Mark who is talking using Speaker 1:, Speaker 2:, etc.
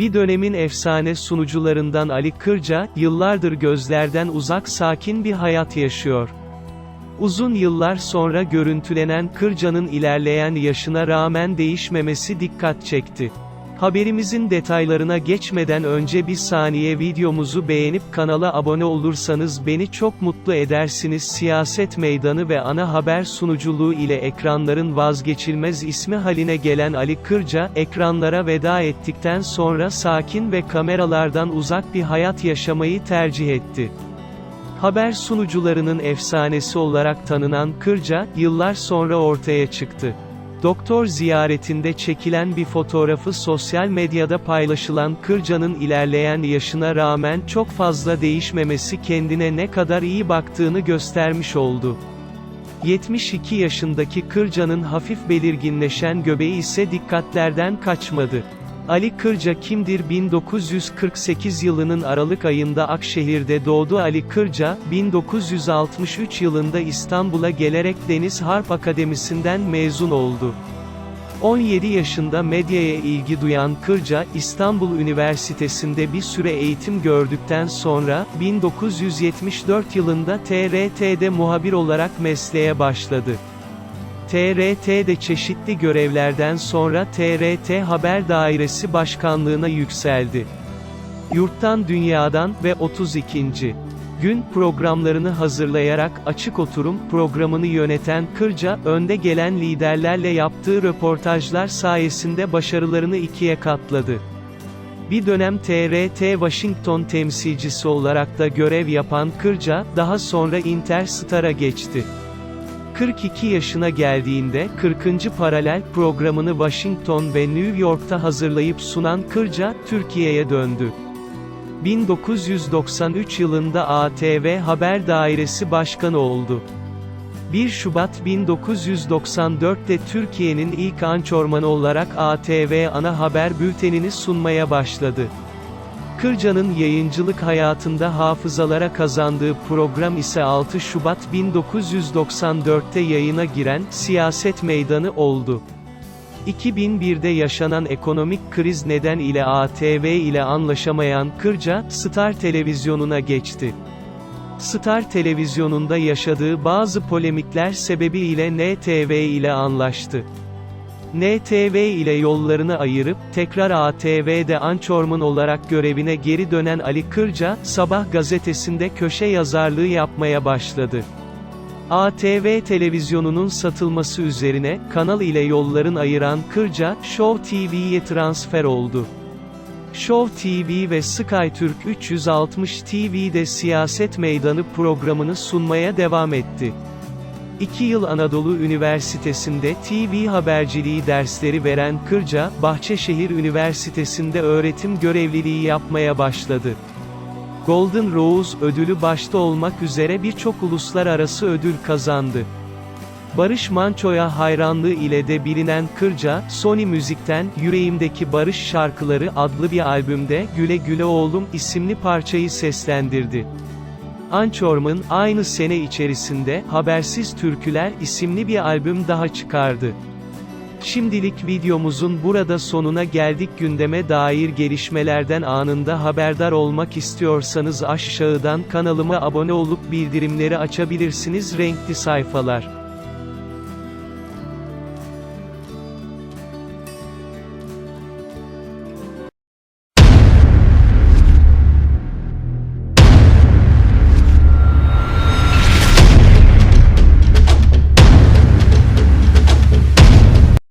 Speaker 1: Bir dönemin efsane sunucularından Ali Kırca, yıllardır gözlerden uzak sakin bir hayat yaşıyor. Uzun yıllar sonra görüntülenen Kırca'nın ilerleyen yaşına rağmen değişmemesi dikkat çekti. Haberimizin detaylarına geçmeden önce bir saniye videomuzu beğenip kanala abone olursanız beni çok mutlu edersiniz. Siyaset meydanı ve ana haber sunuculuğu ile ekranların vazgeçilmez ismi haline gelen Ali Kırca, ekranlara veda ettikten sonra sakin ve kameralardan uzak bir hayat yaşamayı tercih etti. Haber sunucularının efsanesi olarak tanınan Kırca, yıllar sonra ortaya çıktı. Doktor ziyaretinde çekilen bir fotoğrafı sosyal medyada paylaşılan Kırca'nın ilerleyen yaşına rağmen çok fazla değişmemesi kendine ne kadar iyi baktığını göstermiş oldu. 72 yaşındaki Kırca'nın hafif belirginleşen göbeği ise dikkatlerden kaçmadı. Ali Kırca kimdir 1948 yılının Aralık ayında Akşehir'de doğdu Ali Kırca, 1963 yılında İstanbul'a gelerek Deniz Harp Akademisi'nden mezun oldu. 17 yaşında medyaya ilgi duyan Kırca, İstanbul Üniversitesi'nde bir süre eğitim gördükten sonra, 1974 yılında TRT'de muhabir olarak mesleğe başladı. TRT'de çeşitli görevlerden sonra TRT Haber Dairesi Başkanlığına yükseldi. Yurttan Dünyadan ve 32. Gün programlarını hazırlayarak Açık Oturum programını yöneten Kırca, önde gelen liderlerle yaptığı röportajlar sayesinde başarılarını ikiye katladı. Bir dönem TRT Washington temsilcisi olarak da görev yapan Kırca, daha sonra Interstar'a geçti. 42 yaşına geldiğinde 40. Paralel programını Washington ve New York'ta hazırlayıp sunan Kırca, Türkiye'ye döndü. 1993 yılında ATV Haber Dairesi Başkanı oldu. 1 Şubat 1994'te Türkiye'nin ilk ançormanı olarak ATV ana haber bültenini sunmaya başladı. Kırca'nın yayıncılık hayatında hafızalara kazandığı program ise 6 Şubat 1994'te yayına giren Siyaset Meydanı oldu. 2001'de yaşanan ekonomik kriz neden ile ATV ile anlaşamayan Kırca, Star Televizyonu'na geçti. Star Televizyonu'nda yaşadığı bazı polemikler sebebiyle NTV ile anlaştı. NTV ile yollarını ayırıp, tekrar ATV'de ançorman olarak görevine geri dönen Ali Kırca, Sabah gazetesinde köşe yazarlığı yapmaya başladı. ATV televizyonunun satılması üzerine, kanal ile yolların ayıran Kırca, Show TV'ye transfer oldu. Show TV ve SkyTürk 360 TV'de siyaset meydanı programını sunmaya devam etti. 2 yıl Anadolu Üniversitesi'nde TV haberciliği dersleri veren Kırca, Bahçeşehir Üniversitesi'nde öğretim görevliliği yapmaya başladı. Golden Rose ödülü başta olmak üzere birçok uluslararası ödül kazandı. Barış Manço'ya hayranlığı ile de bilinen Kırca, Sony Müzik'ten Yüreğimdeki Barış Şarkıları adlı bir albümde Güle Güle Oğlum isimli parçayı seslendirdi. Anchorman, aynı sene içerisinde, Habersiz Türküler isimli bir albüm daha çıkardı. Şimdilik videomuzun burada sonuna geldik gündeme dair gelişmelerden anında haberdar olmak istiyorsanız aşağıdan kanalıma abone olup bildirimleri açabilirsiniz renkli sayfalar.